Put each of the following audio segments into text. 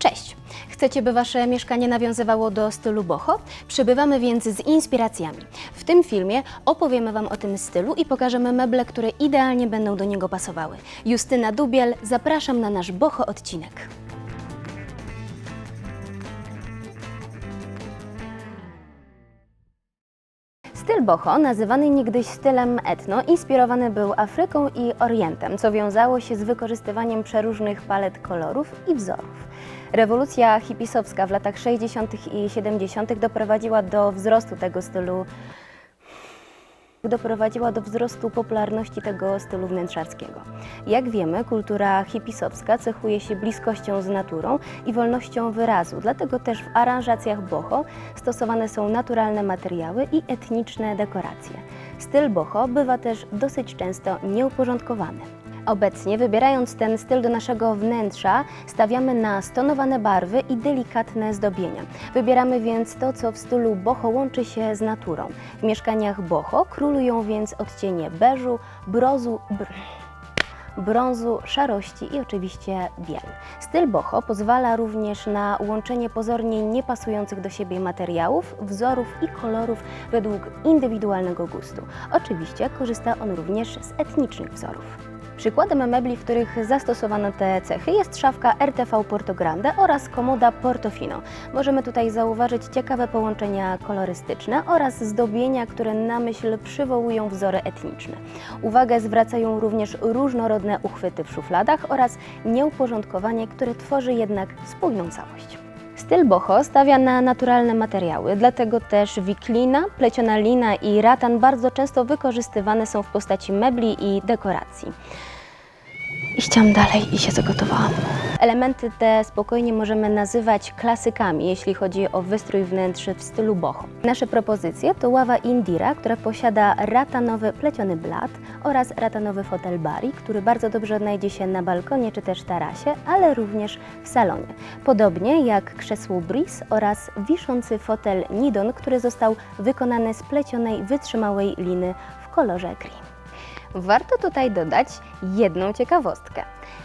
Cześć! Chcecie, by Wasze mieszkanie nawiązywało do stylu boho? Przybywamy więc z inspiracjami. W tym filmie opowiemy Wam o tym stylu i pokażemy meble, które idealnie będą do niego pasowały. Justyna Dubiel, zapraszam na nasz boho odcinek. Styl boho, nazywany niegdyś stylem etno, inspirowany był Afryką i Orientem, co wiązało się z wykorzystywaniem przeróżnych palet kolorów i wzorów. Rewolucja hipisowska w latach 60. i 70. doprowadziła do wzrostu tego stylu doprowadziła do wzrostu popularności tego stylu wnętrzarskiego. Jak wiemy, kultura hipisowska cechuje się bliskością z naturą i wolnością wyrazu, dlatego też w aranżacjach boho stosowane są naturalne materiały i etniczne dekoracje. Styl boho bywa też dosyć często nieuporządkowany. Obecnie, wybierając ten styl do naszego wnętrza, stawiamy na stonowane barwy i delikatne zdobienia. Wybieramy więc to, co w stylu boho łączy się z naturą. W mieszkaniach boho królują więc odcienie beżu, brozu, br brązu, szarości i oczywiście biel. Styl boho pozwala również na łączenie pozornie niepasujących do siebie materiałów, wzorów i kolorów według indywidualnego gustu. Oczywiście korzysta on również z etnicznych wzorów. Przykładem mebli, w których zastosowano te cechy jest szafka RTV Porto Grande oraz komoda Portofino. Możemy tutaj zauważyć ciekawe połączenia kolorystyczne oraz zdobienia, które na myśl przywołują wzory etniczne. Uwagę zwracają również różnorodne uchwyty w szufladach oraz nieuporządkowanie, które tworzy jednak spójną całość. Styl boho stawia na naturalne materiały, dlatego też wiklina, pleciona lina i ratan bardzo często wykorzystywane są w postaci mebli i dekoracji. Iściłam dalej i się zagotowałam. Elementy te spokojnie możemy nazywać klasykami, jeśli chodzi o wystrój wnętrz w stylu boho. Nasze propozycje to ława Indira, która posiada ratanowy pleciony blat oraz ratanowy fotel bari, który bardzo dobrze odnajdzie się na balkonie czy też tarasie, ale również w salonie. Podobnie jak krzesło Breeze oraz wiszący fotel Nidon, który został wykonany z plecionej, wytrzymałej liny w kolorze cream. Warto tutaj dodać jedną ciekawostkę.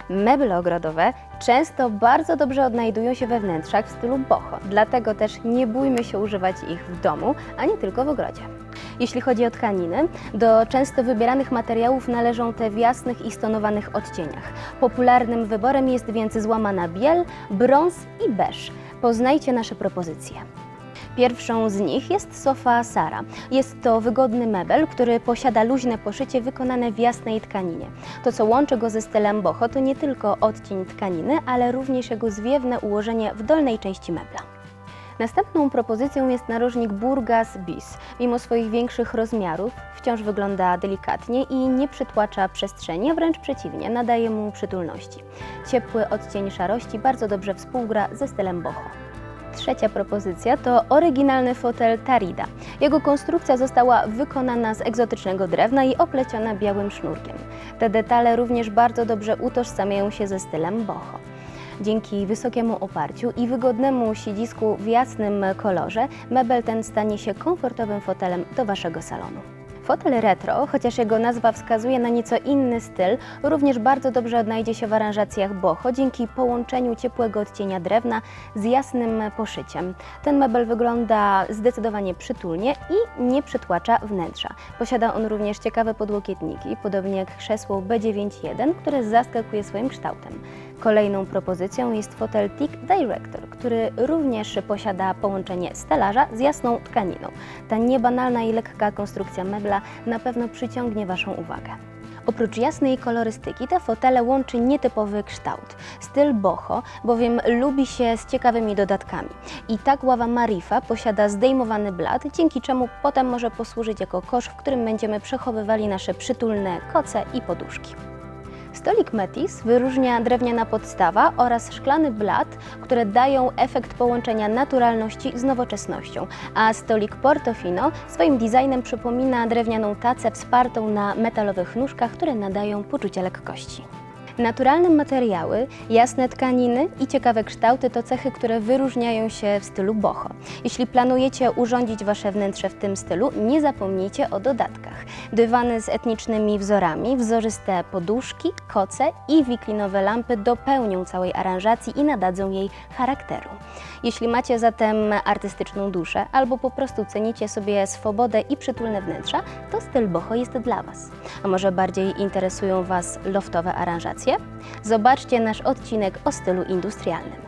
Meble ogrodowe często bardzo dobrze odnajdują się we wnętrzach w stylu boho, dlatego też nie bójmy się używać ich w domu, a nie tylko w ogrodzie. Jeśli chodzi o tkaniny, do często wybieranych materiałów należą te w jasnych i stonowanych odcieniach. Popularnym wyborem jest więc złamana biel, brąz i beż. Poznajcie nasze propozycje. Pierwszą z nich jest sofa Sara. Jest to wygodny mebel, który posiada luźne poszycie wykonane w jasnej tkaninie. To, co łączy go ze stylem boho, to nie tylko odcień tkaniny, ale również jego zwiewne ułożenie w dolnej części mebla. Następną propozycją jest narożnik Burgas Bis. Mimo swoich większych rozmiarów wciąż wygląda delikatnie i nie przytłacza przestrzeni, a wręcz przeciwnie, nadaje mu przytulności. Ciepły odcień szarości bardzo dobrze współgra ze stylem boho. Trzecia propozycja to oryginalny fotel Tarida. Jego konstrukcja została wykonana z egzotycznego drewna i opleciona białym sznurkiem. Te detale również bardzo dobrze utożsamiają się ze stylem boho. Dzięki wysokiemu oparciu i wygodnemu siedzisku w jasnym kolorze, mebel ten stanie się komfortowym fotelem do Waszego salonu. Fotel retro, chociaż jego nazwa wskazuje na nieco inny styl, również bardzo dobrze odnajdzie się w aranżacjach boho dzięki połączeniu ciepłego odcienia drewna z jasnym poszyciem. Ten mebel wygląda zdecydowanie przytulnie i nie przytłacza wnętrza. Posiada on również ciekawe podłokietniki, podobnie jak krzesło B91, które zaskakuje swoim kształtem. Kolejną propozycją jest fotel Tick Director, który również posiada połączenie stelaża z jasną tkaniną. Ta niebanalna i lekka konstrukcja mebla na pewno przyciągnie Waszą uwagę. Oprócz jasnej kolorystyki, te fotele łączy nietypowy kształt. Styl boho, bowiem lubi się z ciekawymi dodatkami. I tak ława Marifa posiada zdejmowany blat, dzięki czemu potem może posłużyć jako kosz, w którym będziemy przechowywali nasze przytulne koce i poduszki. Stolik Metis wyróżnia drewniana podstawa oraz szklany blat, które dają efekt połączenia naturalności z nowoczesnością, a stolik Portofino swoim designem przypomina drewnianą tacę wspartą na metalowych nóżkach, które nadają poczucie lekkości. Naturalne materiały, jasne tkaniny i ciekawe kształty to cechy, które wyróżniają się w stylu boho. Jeśli planujecie urządzić Wasze wnętrze w tym stylu, nie zapomnijcie o dodatkach. Dywany z etnicznymi wzorami, wzorzyste poduszki, koce i wiklinowe lampy dopełnią całej aranżacji i nadadzą jej charakteru. Jeśli macie zatem artystyczną duszę albo po prostu cenicie sobie swobodę i przytulne wnętrza, to styl boho jest dla Was. A może bardziej interesują Was loftowe aranżacje? Zobaczcie nasz odcinek o stylu industrialnym.